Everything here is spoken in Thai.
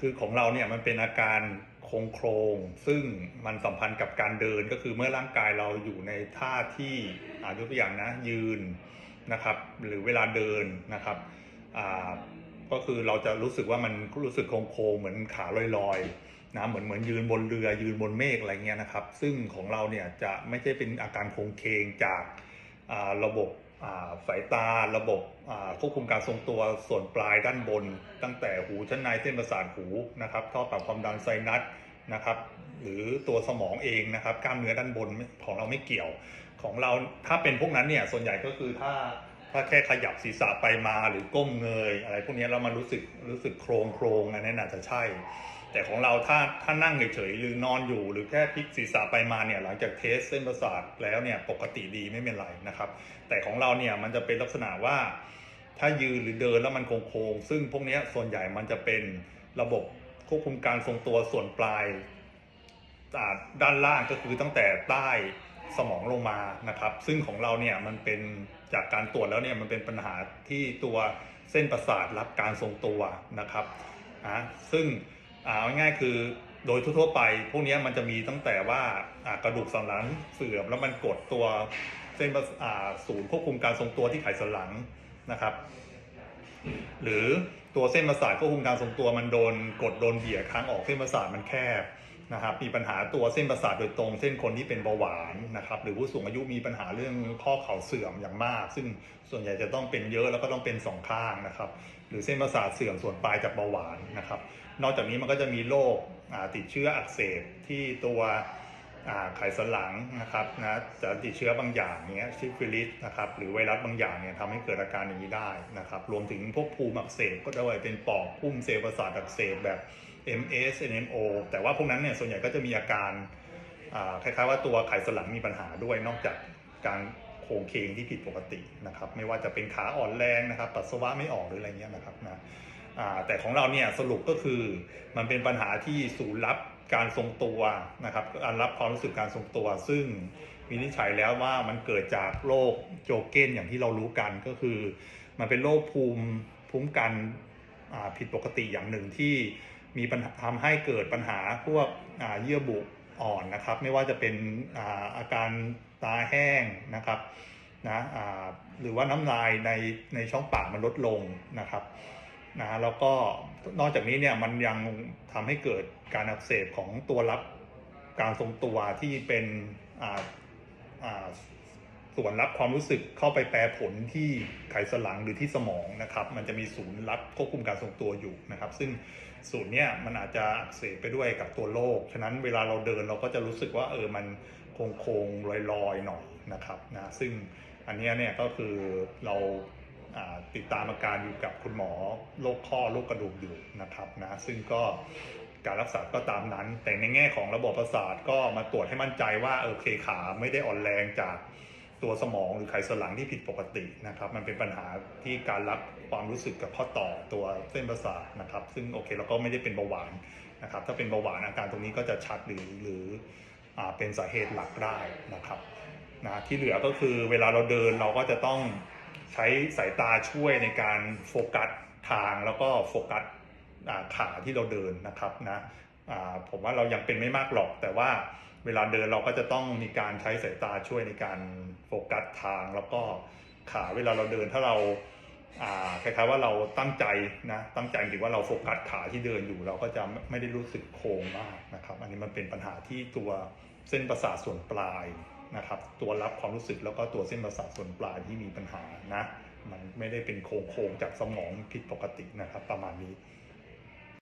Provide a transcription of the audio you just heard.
คือของเราเนี่ยมันเป็นอาการโครงโครง ซึ่งมันสัมพันธ์กับการเดินก็คือเมื่อร่างกายเราอยู่ในท่าที่อ่ายกตัวอย่างนะยืนนะครับ หรือเวลาเดินนะครับอ่าก็คือเราจะรู้สึกว่ามันรู้สึกโครงโครงเหมือนขาลอยๆนะเหมือนเหมือนยืนบนเรือยืนบนเมฆอะไรเงี้ยนะครับ ซึ่งของเราเนี่ยจะไม่ใช่เป็นอาการโครงเคงจากอ่าระบบ สายตาระบบควบคุมการทรงตัวส่วนปลายด้านบน ตั้งแต่หูชั้นในเส้นประสาทหูนะครับท่อปรับความดันไซนัสนะครับหรือตัวสมองเองนะครับกล้ามเนื้อด้านบนของเราไม่เกี่ยวของเราถ้าเป็นพวกนั้นเนี่ยส่วนใหญ่ก็คือถ้าถ้าแค่ขยับศีรษะไปมาหรือก้มเงยอะไรพวกนี้แล้วมันรู้สึกรู้สึกโครงโครงอันนั้นอาจจะใช่ แต่ของเราถ้าถ้านั่งเฉยๆหรือนอนอยู่หรือแค่พลิกศีรษะไปมาเนี่ยหลังจากเทสเส้นประสาทแล้วเนี่ยปกติดีไม่เป็นไรนะครับ แต่ของเราเนี่ยมันจะเป็นลักษณะว่า ถ้ายืนหรือเดินแล้วมันโค้งๆซึ่งพวกนี้ส่วนใหญ่มันจะเป็นระบบควบคุมการทรงตัวส่วนปลายาด้านล่างก็คือตั้งแต่ใต้สมองลงมานะครับ ซึ่งของเราเนี่ยมันเป็นจากการตรวจแล้วเนี่ยมันเป็นปัญหาที่ตัวเส้นประสาทรับการทรงตัวนะครับอะซึ่ง เอาง่ายคือโดยทั่วๆไป พวกนี้มันจะมีตั้งแต่ว่ากระดูกสันหลังเสื่อมแล้วมันกดตัวเส้นประอ่าศูนย์ควบคุมการทรงตัวที่ไขสันหลังนะครับ หรือตัวเส้นประสาทควบคุมการทรงตัวมันโดนกดโดนเบี่ยค้างออกเส้นประสาทมันแคบ นะครับมีปัญหาตัวเส้นประสาทโดยตรง เส้นคนที่เป็นเบาหวานนะครับหรือผู้สูงอายุมีปัญหาเรื่องข้อเข่าเสื่อมอย่างมาก ซึ่งส่วนใหญ่จะต้องเป็นเยอะแล้วก็ต้องเป็นสองข้างนะครับหรือเส้นประสาทเสื่อมส่วนปลายจากเบาหวานนะครับนอกจากนี้มันก็จะมีโรคติดเชื้ออักเสบที่ตัวไขสันหลังนะครับนะจะติดเชื้อบางอย่างเงี้ยซิฟิลิสนะครับหรือไวรัสบางอย่างเนี่ยทำให้เกิดอาการอย่างนี้ได้นะครับรวมถึงพวกภูมิอักเสบก็ด้วยเป็นปอดพุ่มเซลล์ประสาทอักเสบแบบ MS NMO แต่ว่าพวกนั้นเนี่ยส่วนใหญ่ก็จะมีอาการคล้ายๆว่าตัวไขสันหลังมีปัญหาด้วยนอกจากการโครงเคงที่ผิดปกตินะครับ ไม่ว่าจะเป็นขาอ่อนแรงนะครับปัสสาวะไม่ออกหรืออะไรเงี้ยนะครับนะแต่ของเราเนี่ยสรุปก็คือมันเป็นปัญหาที่ศูนย์รับการทรงตัวนะครับการรับความรู้สึกการทรงตัว ซึ่งวินิจฉัยแล้วว่ามันเกิดจากโรคโจเกนอย่างที่เรารู้กันก็คือ มันเป็นโรคภูมิภูมิกันผิดปกติอย่างหนึ่งที่ มีปัญหาทำให้เกิดปัญหาพวกเยื่อบุอ่อนนะครับ ไม่ว่าจะเป็นอาอาการตาแห้งนะครับนะหรือว่าน้ำลายในในช่องปากมันลดลงนะครับนะแล้วก็นอกจากนี้เนี่ยมันยังทำให้เกิดการอักเสบของตัวรับการทรงตัวที่เป็นอ่าอ่า ส่วนรับความรู้สึกเข้าไปแปรผลที่ไขสันหลังหรือที่สมองนะครับ มันจะมีศูนย์รับควบคุมการทรงตัวอยู่นะครับ ซึ่งศูนย์เนี่ยมันอาจจะอักเสบไปด้วยกับตัวโรคฉะนั้นเวลาเราเดินเราก็จะรู้สึกว่าเออมันโค้งโค้งลอยลอยๆหน่อยนะครับนะซึ่งอันนี้เนี่ยก็คือเราติดตามอาการอยู่กับคุณหมอโรคข้อโรคกระดูกอยู่นะครับนะซึ่งก็การรักษาก็ตามนั้น แต่ในแง่ของระบบประสาทก็มาตรวจให้มั่นใจว่าเออโอเคขาไม่ได้อ่อนแรงจาก ตัวสมองหรือไขสันหลังที่ผิดปกตินะครับ มันเป็นปัญหาที่การรับความรู้สึกกับข้อต่อตัวเส้นประสาทนะครับ ซึ่งโอเคเราก็ไม่ได้เป็นเบาหวานนะครับ ถ้าเป็นเบาหวานอาการตรงนี้ก็จะชัดหรือหรืออเป็นสาเหตุหลักได้นะครับนะที่เหลือก็คือเวลาเราเดินเราก็จะต้องใช้สายตาช่วยในการโฟกัสทางแล้วก็โฟกัสขาที่เราเดินนะครับนะผมว่าเรายังเป็นไม่มากหรอกแต่ว่า เวลาเดินเราก็จะต้องมีการใช้สายตาช่วยในการโฟกัสทางแล้วก็ขาเวลาเราเดินถ้าเราคล้ายๆว่าเราตั้งใจนะตั้งใจหรือว่าเราโฟกัสขาที่เดินอยู่ เราก็จะไม่ได้รู้สึกโค้งมากนะครับ อันนี้มันเป็นปัญหาที่ตัวเส้นประสาทส่วนปลายนะครับ ตัวรับความรู้สึกแล้วก็ตัวเส้นประสาทส่วนปลายที่มีปัญหานะมันไม่ได้เป็นโครงโครงๆจากสมองผิดปกตินะครับ ประมาณนี้